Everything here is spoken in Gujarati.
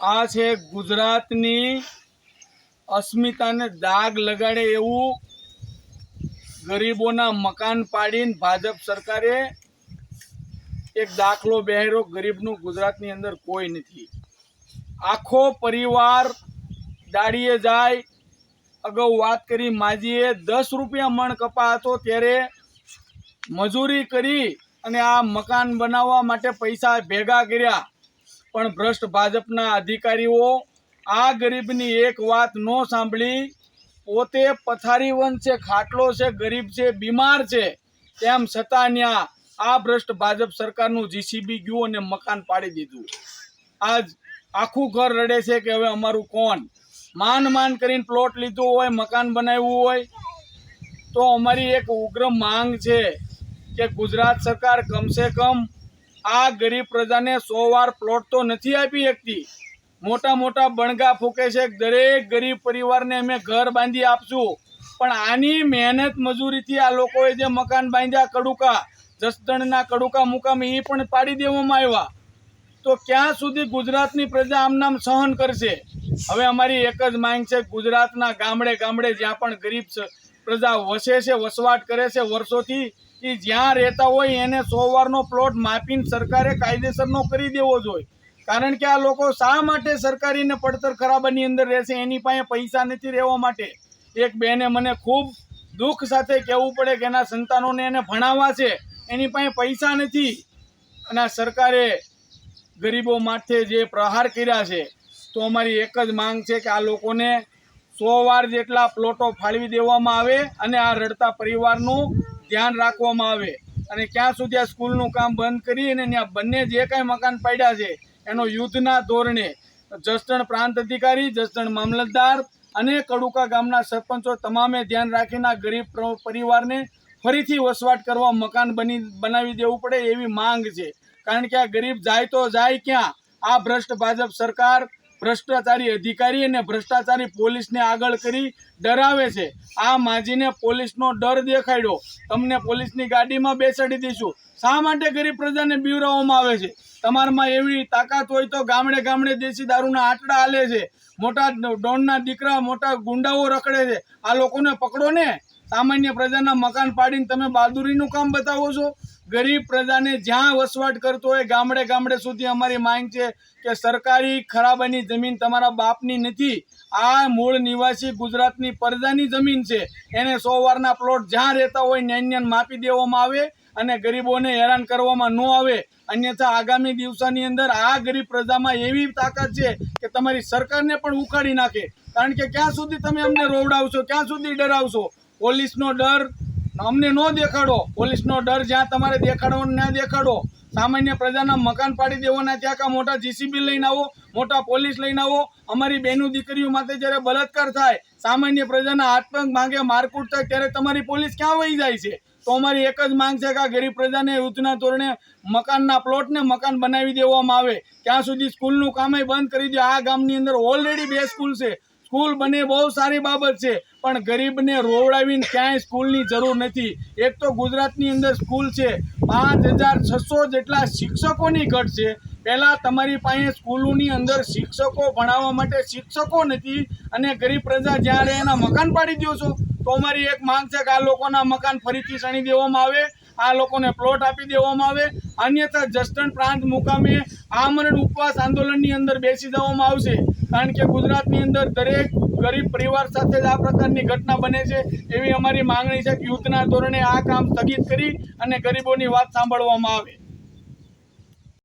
આ છે ગુજરાતની અસ્મિતાને દાગ લગાડે એવું ગરીબોના મકાન પાડીને ભાજપ સરકારે એક દાખલો બહેરો ગરીબનું ગુજરાતની અંદર કોઈ નથી. આખો પરિવાર દાડીએ જાય. અગાઉ વાત કરી માજીએ, દસ રૂપિયા મણ કપા ત્યારે મજૂરી કરી અને આ મકાન બનાવવા માટે પૈસા ભેગા કર્યા. પણ ભ્રષ્ટ ભાજપના અધિકારીઓ આ ગરીબની એક વાત ન સાંભળી, પોતે પથારીવંત છે, ખાટલો છે, ગરીબ છે, બીમાર છે, તેમ છતાં ત્યાં આ ભ્રષ્ટ ભાજપ સરકારનું જીસીબી ગયું અને મકાન પાડી દીધું. આજ આખું ઘર રડે છે કે હવે અમારું કોણ? માન માન કરીને પ્લોટ લીધું હોય, મકાન બનાવ્યું હોય, તો અમારી એક ઉગ્ર માંગ છે કે ગુજરાત સરકાર કમસે કમ આ ગરીબ પ્રજાને સો વાર પ્લોટ તો નથી આપી શકતી. મોટા મોટા બણગા ફૂકે છે, દરેક ગરીબ પરિવારને અમે ઘર બાંધી આપશું. પણ આની મહેનત મજૂરીથી આ લોકોએ જે મકાન બાંધ્યા કડુકા, જસદણના કડુકા મુકામે એ પણ પાડી દેવામાં આવ્યા. તો ક્યાં સુધી ગુજરાતની પ્રજા આમ નામ સહન કરશે? હવે અમારી એક જ માંગ છે, ગુજરાતના ગામડે ગામડે જ્યાં પણ ગરીબ પ્રજા વસે છે, વસવાટ કરે છે, વર્ષોથી એ જ્યાં રહેતા હોય એને સો વારનો પ્લોટ માપીને સરકારે કાયદેસરનો કરી દેવો જોઈએ. કારણ કે આ લોકો શા માટે સરકારીને પડતર ખરાબાની અંદર રહેશે? એની પાસે પૈસા નથી રહેવા માટે. એક બેને મને ખૂબ દુઃખ સાથે કહેવું પડે કે એના સંતાનોને એને ભણાવવા છે. એની પાસે પૈસા નથી. અને આ સરકારે ગરીબો માટે જે પ્રહાર કર્યા છે, તો અમારી એક જ માંગ છે કે આ લોકોને સો વાર જેટલા પ્લોટો ફાળવી દેવામાં આવે અને આ રડતા પરિવારનું ધ્યાન રાખવામાં આવે. અને ક્યાં સુધી આ સ્કૂલનું કામ બંધ કરી અને ત્યાં બંને જે કાંઈ મકાન પાડ્યા છે, એનો યુદ્ધના ધોરણે જસદણ પ્રાંત અધિકારી, જસદણ મામલતદાર અને કડુકા ગામના સરપંચો તમામે ધ્યાન રાખીને ગરીબ પરિવારને ફરીથી વસવાટ કરવા મકાન બની, બનાવી દેવું પડે એવી માંગ છે. કારણ કે આ ગરીબ જાય તો જાય ક્યાં? આ ભ્રષ્ટ ભાજપ સરકાર ભ્રષ્ટાચારી અધિકારી અને ભ્રષ્ટાચારી પોલીસને આગળ કરી ડરાવે છે. આ માજીને પોલીસનો ડર દેખાડ્યો. તમને પોલીસની ગાડીમાં બેસાડી દઈશું. શા માટે ગરીબ પ્રજાને બીવરાવવામાં આવે છે? તમારામાં એવી તાકાત હોય તો ગામડે ગામડે દેશી દારૂના આટડા હાલે છે. મોટા ડોનના દીકરા, મોટા ગુંડાઓ રખડે છે. આ લોકોને પકડો ને. સામાન્ય પ્રજાના મકાન પાડીને તમે બહાદુરીનું કામ બતાવો છો? ગરીબ પ્રજાને જ્યાં વસવાટ કરતો હોય, ગામડે ગામડે સુધી અમારી માંગ છે કે સરકારી ખરાબાની જમીન તમારા બાપની નથી. આ મૂળ નિવાસી ગુજરાતની પરજાની જમીન છે. એને સો વારના પ્લોટ જ્યાં રહેતા હોય, ન્યાન માપી દેવામાં આવે અને ગરીબોને હેરાન કરવામાં ન આવે. અન્યથા આગામી દિવસોની અંદર આ ગરીબ પ્રજામાં એવી તાકાત છે કે તમારી સરકારને પણ ઉખાડી નાખે. કારણ કે ક્યાં સુધી તમે અમને રોવડાવશો, ક્યાં સુધી ડરાવશો? પોલીસનો ડર અમને ન દેખાડો. પોલીસનો ડર જ્યાં તમારે દેખાડવાનો ના દેખાડો. સામાન્ય પ્રજાના મકાન પાડી દેવાના ત્યાં કા મોટા જીસીબી લઈને આવો, મોટા પોલીસ લઈને આવો. અમારી બહેનું દીકરીઓ માટે જ્યારે બળાત્કાર થાય, સામાન્ય પ્રજાના આતંક માંગે, મારકૂટ થાય, ત્યારે તમારી પોલીસ ક્યાં વહી જાય છે? તો અમારી એક જ માંગ છે કે ગરીબ પ્રજાને યુદ્ધના ધોરણે મકાનના પ્લોટને મકાન બનાવી દેવામાં આવે. ત્યાં સુધી સ્કૂલનું કામે બંધ કરી દે. આ ગામની અંદર ઓલરેડી બે સ્કૂલ છે. સ્કૂલ બને બહુ સારી બાબત છે, પણ ગરીબને રોવડાવીને ક્યાંય સ્કૂલની જરૂર નથી. એક તો ગુજરાતની અંદર સ્કૂલ છે, પાંચ હજાર છસો જેટલા શિક્ષકોની ઘટ છે. પહેલાં તમારી પાસે સ્કૂલોની અંદર શિક્ષકો ભણાવવા માટે શિક્ષકો નથી, અને ગરીબ પ્રજા જ્યારે એના મકાન પાડી દો છો, તો અમારી એક માંગ છે કે આ લોકોના મકાન ફરીથી સણી દેવામાં આવે. આ લોકોને પ્લોટ આપી દેવામાં આવે. અન્યથા જસદણ પ્રાંત મુકામે આમરણ ઉપવાસ આંદોલનની અંદર બેસી જવામાં આવશે. કારણ કે ગુજરાતની અંદર દરેક ગરીબ પરિવાર સાથે જ આ પ્રકારની ઘટના બને છે. એવી અમારી માંગણી છે કે યુદ્ધના ધોરણે આ કામ સ્થગિત કરી અને ગરીબોની વાત સાંભળવામાં આવે.